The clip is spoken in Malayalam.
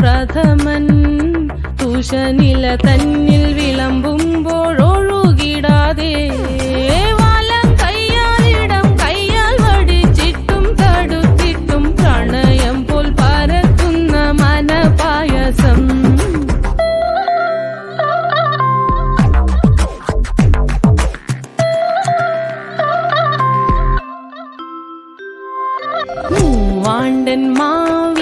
പ്രഥമൻ തൂഷനില തന്നിൽ വിളമ്പുമ്പോൾ ഒഴുകിടാതെ വാലം കയ്യാലിടം മാവി